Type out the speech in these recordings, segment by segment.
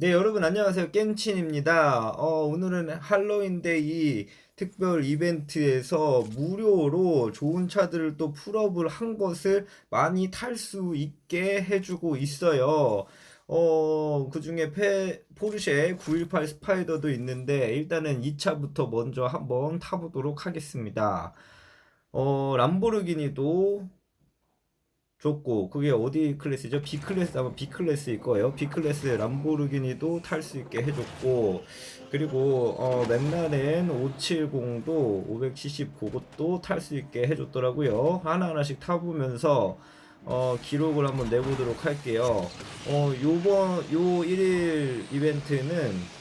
네, 여러분 안녕하세요. 깬친입니다. 어, 오늘은 할로윈데이 특별 이벤트에서 무료로 좋은 차들을 또 풀업을 한 것을 많이 탈 수 있게 해주고 있어요. 어, 그 중에 페, 포르쉐 918 스파이더도 있는데 일단은 이 차부터 먼저 한번 타보도록 하겠습니다. 어, 람보르기니도 좋고 그게 어디 클래스죠? B 클래스 아마 B 클래스일 거예요. B 클래스 람보르기니도 탈 수 있게 해줬고 그리고 어, 맥라렌 570도 570 그것도 탈 수 있게 해줬더라고요. 하나 하나씩 타보면서 어, 기록을 한번 내보도록 할게요. 어, 요번 요 1일 이벤트는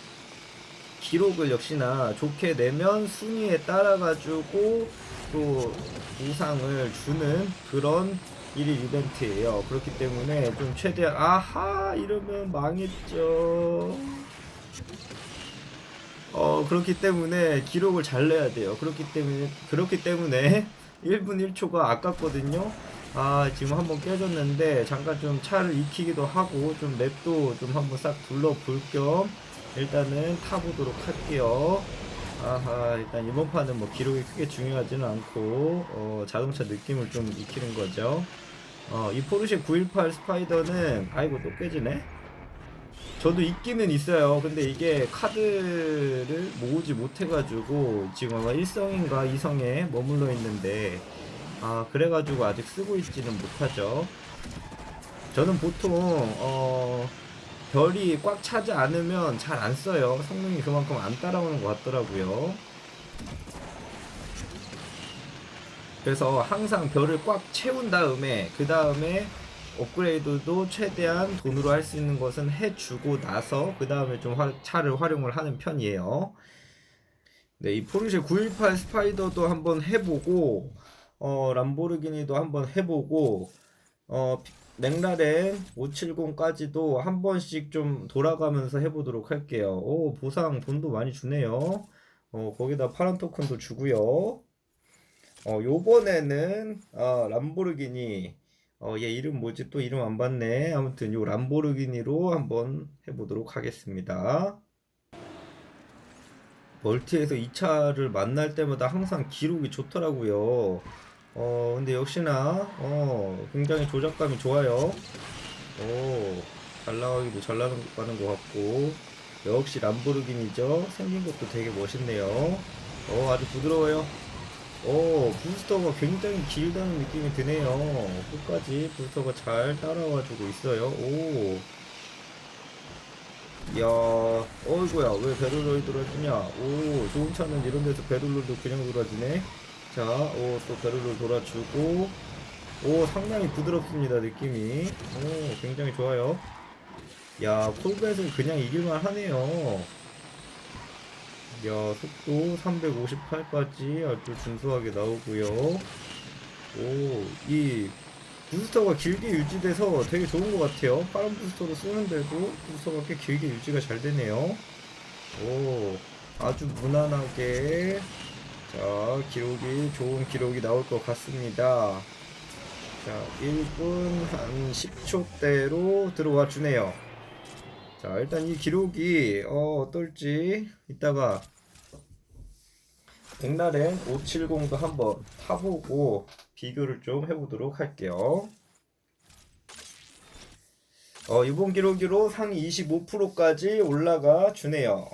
기록을 역시나 좋게 내면 순위에 따라 가지고 또 보상을 주는 그런 1일 이벤트예요. 그렇기 때문에 좀 최대한 아하 이러면 망했죠. 어 그렇기 때문에 기록을 잘 내야 돼요. 그렇기 때문에 그렇기 때문에 1분 1초가 아깝거든요. 아 지금 한번 깨졌는데 잠깐 좀 차를 익히기도 하고 좀 맵도 좀 한번 싹 둘러볼 겸 일단은 타보도록 할게요. 아하 일단 이번 판은 뭐 기록이 크게 중요하지는 않고 어, 자동차 느낌을 좀 익히는 거죠. 어, 이 포르쉐 918 스파이더는 아이고 또 깨지네. 저도 있기는 있어요. 근데 이게 카드를 모으지 못해가지고 지금 아마 1성인가 2성에 머물러 있는데 아 그래가지고 아직 쓰고 있지는 못하죠. 저는 보통 어 별이 꽉 차지 않으면 잘 안 써요. 성능이 그만큼 안 따라오는 것 같더라고요. 그래서 항상 별을 꽉 채운 다음에 그 다음에 업그레이드도 최대한 돈으로 할 수 있는 것은 해주고 나서 그 다음에 좀 화- 차를 활용을 하는 편이에요. 네, 이 포르쉐 918 스파이더도 한번 해보고 어, 람보르기니도 한번 해보고 어, 피- 맥라렌 570까지도 한 번씩 좀 돌아가면서 해보도록 할게요. 오, 보상 돈도 많이 주네요. 어, 거기다 파란 토큰도 주고요. 어, 요번에는 어, 람보르기니 어, 얘 이름 뭐지? 또 이름 안 봤네. 아무튼 요 람보르기니로 한번 해보도록 하겠습니다. 멀티에서 이 차를 만날 때마다 항상 기록이 좋더라고요. 어, 근데 역시나 어, 굉장히 조작감이 좋아요. 오, 잘 나가기도 잘 나가는 것 같고 역시 람보르기니죠. 생긴 것도 되게 멋있네요. 어, 아주 부드러워요. 오, 부스터가 굉장히 길다는 느낌이 드네요. 끝까지 부스터가 잘 따라와 주고 있어요. 오. 이야, 어이구야, 왜 배럴러이 돌아지냐? 오, 좋은 차는 이런 데서 배럴러도 그냥 돌아지네. 자, 오, 또 배럴러 돌아주고. 오, 상당히 부드럽습니다, 느낌이. 오, 굉장히 좋아요. 야, 콜벳을 그냥 이길만 하네요. 야, 속도 358까지 아주 준수하게 나오고요. 오, 이 부스터가 길게 유지돼서 되게 좋은 것 같아요. 파란 부스터로 쓰는데도 부스터가 꽤 길게 유지가 잘 되네요. 오, 아주 무난하게 자, 기록이 좋은 기록이 나올 것 같습니다. 자, 1분 한 10초대로 들어와 주네요. 자, 일단 이 기록이 어, 어떨지 이따가 맥라렌 570도 한번 타보고 비교를 좀 해보도록 할게요. 어, 이번 기록으로 상위 25%까지 올라가 주네요.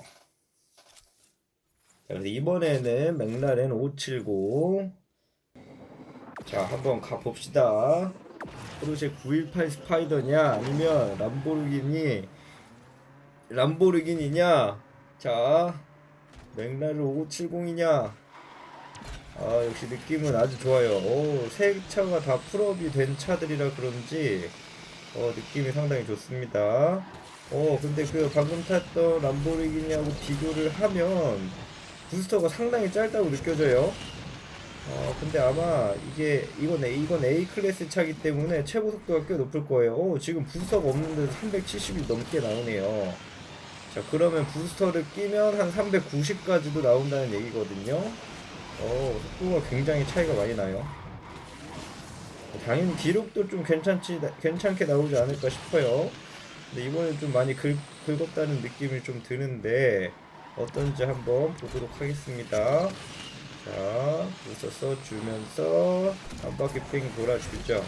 자, 그래서 이번에는 맥라렌 570. 자, 한번 가봅시다. 포르쉐 918 스파이더냐, 아니면 람보르기니, 람보르기니냐, 자, 맥라렌 570이냐, 아, 역시 느낌은 아주 좋아요. 오, 새 차가 다 풀업이 된 차들이라 그런지, 어, 느낌이 상당히 좋습니다. 어, 근데 그 방금 탔던 람보르기니하고 비교를 하면, 부스터가 상당히 짧다고 느껴져요. 어, 근데 아마 이게, 이건 A, 이건 A 클래스 차기 때문에 최고 속도가 꽤 높을 거예요. 오, 지금 부스터가 없는데 370이 넘게 나오네요. 자, 그러면 부스터를 끼면 한 390까지도 나온다는 얘기거든요. 어, 속도가 굉장히 차이가 많이 나요. 당연히 기록도 좀 괜찮지, 괜찮게 나오지 않을까 싶어요. 근데 이번엔 좀 많이 긁, 긁었다는 느낌이 좀 드는데 어떤지 한번 보도록 하겠습니다. 자, 부서 써주면서 한 바퀴 뺑 돌아주죠.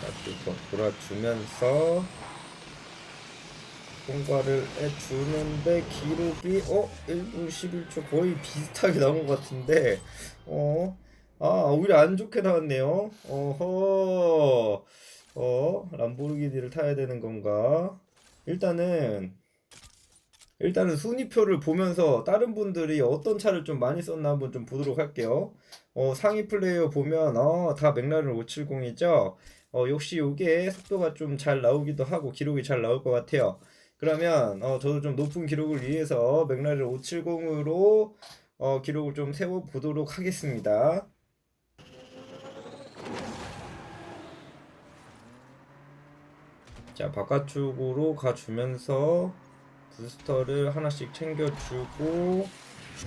자, 돌아주면서 통과를 해주는데 기록이 어 1분 11초 거의 비슷하게 나온 것 같은데 어 아, 오히려 안 좋게 나왔네요. 어허, 어, 람보르기니를 타야 되는 건가? 일단은, 일단은 순위표를 보면서 다른 분들이 어떤 차를 좀 많이 썼나 한번 좀 보도록 할게요. 어, 상위 플레이어 보면, 어, 다 맥라렌 570이죠? 어, 역시 요게 속도가 좀 잘 나오기도 하고 기록이 잘 나올 것 같아요. 그러면, 어, 저도 좀 높은 기록을 위해서 맥라렌 570으로 어, 기록을 좀 세워보도록 하겠습니다. 자, 바깥쪽으로 가주면서 부스터를 하나씩 챙겨주고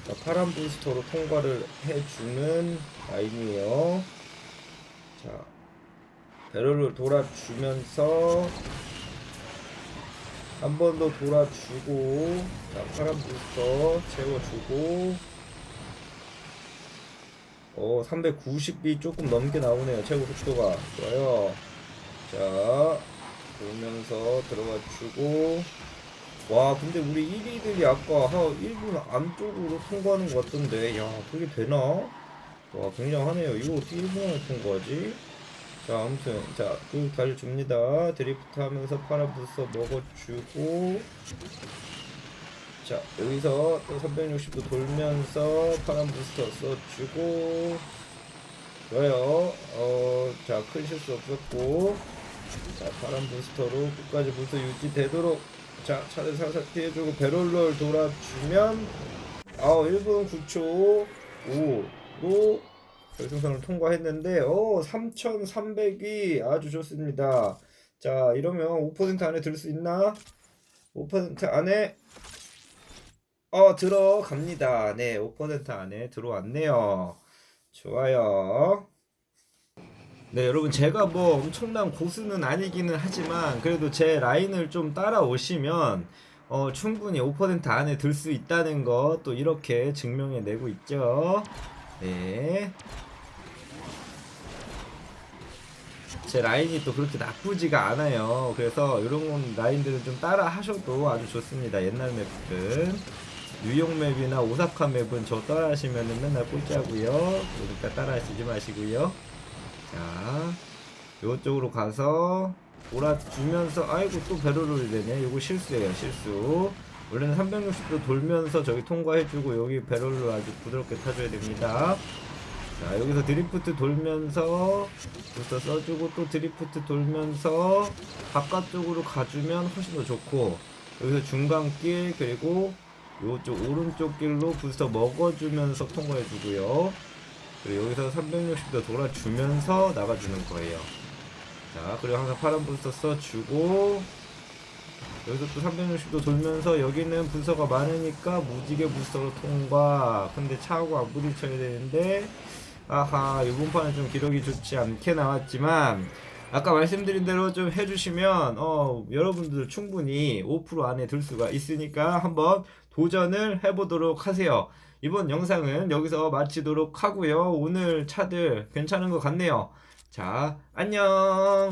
자, 파란 부스터로 통과를 해주는 라인이에요. 자, 배럴을 돌아주면서 한 번 더 돌아주고 자, 파란 부스터 채워주고 어, 390비 조금 넘게 나오네요. 최고 속도가. 좋아요. 자, 돌면서 들어가 주고. 와 근데 우리 1위들이 아까 한 1분 안쪽으로 통과하는 것 같던데. 야 그게 되나? 와 굉장하네요. 이거 어떻게 1분 안에 통과하지? 자 아무튼 자쭉 달려줍니다. 드리프트 하면서 파라부서 먹어주고. 자 여기서 또 360도 돌면서 파란 부스터 써주고. 좋아요. 어자 큰 실수 없었고 자 파란 부스터로 끝까지 부스터 유지되도록. 자 차를 살살 피해주고 배럴럴 돌아주면 아 1분 9초 5로 결승선을 통과했는데 어 3300이 아주 좋습니다. 자 이러면 5% 안에 들 수 있나? 5% 안에 어 들어갑니다. 네5% 안에 들어왔네요. 좋아요 네, 여러분 제가 뭐 엄청난 고수는 아니기는 하지만 그래도 제 라인을 좀 따라오시면 어, 충분히 5% 안에 들 수 있다는 거 또 이렇게 증명해 내고 있죠. 네. 제 라인이 또 그렇게 나쁘지가 않아요. 그래서 이런 라인들은 좀 따라 하셔도 아주 좋습니다. 옛날 맵들은. 뉴욕 맵이나 오사카 맵은 저 따라 하시면 맨날 꼴찌하고요. 그러니까 따라 하시지 마시고요. 자, 요쪽으로 가서 돌아주면서 아이고 또 배로를 되네. 요거 실수예요, 실수. 원래는 360도 돌면서 저기 통과해주고 여기 배럴을 아주 부드럽게 타줘야 됩니다. 자 여기서 드리프트 돌면서 부스터 써주고 또 드리프트 돌면서 바깥쪽으로 가주면 훨씬 더 좋고 여기서 중간길 그리고 요쪽 오른쪽 길로 부스터 먹어주면서 통과해주고요. 그리고 여기서 360도 돌아주면서 나가주는 거예요. 자, 그리고 항상 파란 부스터 써주고, 여기서 또 360도 돌면서 여기는 부스터가 많으니까 무지개 부스터로 통과. 근데 차하고 안 부딪혀야 되는데, 아하, 이번 판은 좀 기록이 좋지 않게 나왔지만, 아까 말씀드린 대로 좀 해주시면, 어, 여러분들 충분히 5% 안에 들 수가 있으니까 한번 도전을 해보도록 하세요. 이번 영상은 여기서 마치도록 하고요. 오늘 차들 괜찮은 것 같네요. 자, 안녕!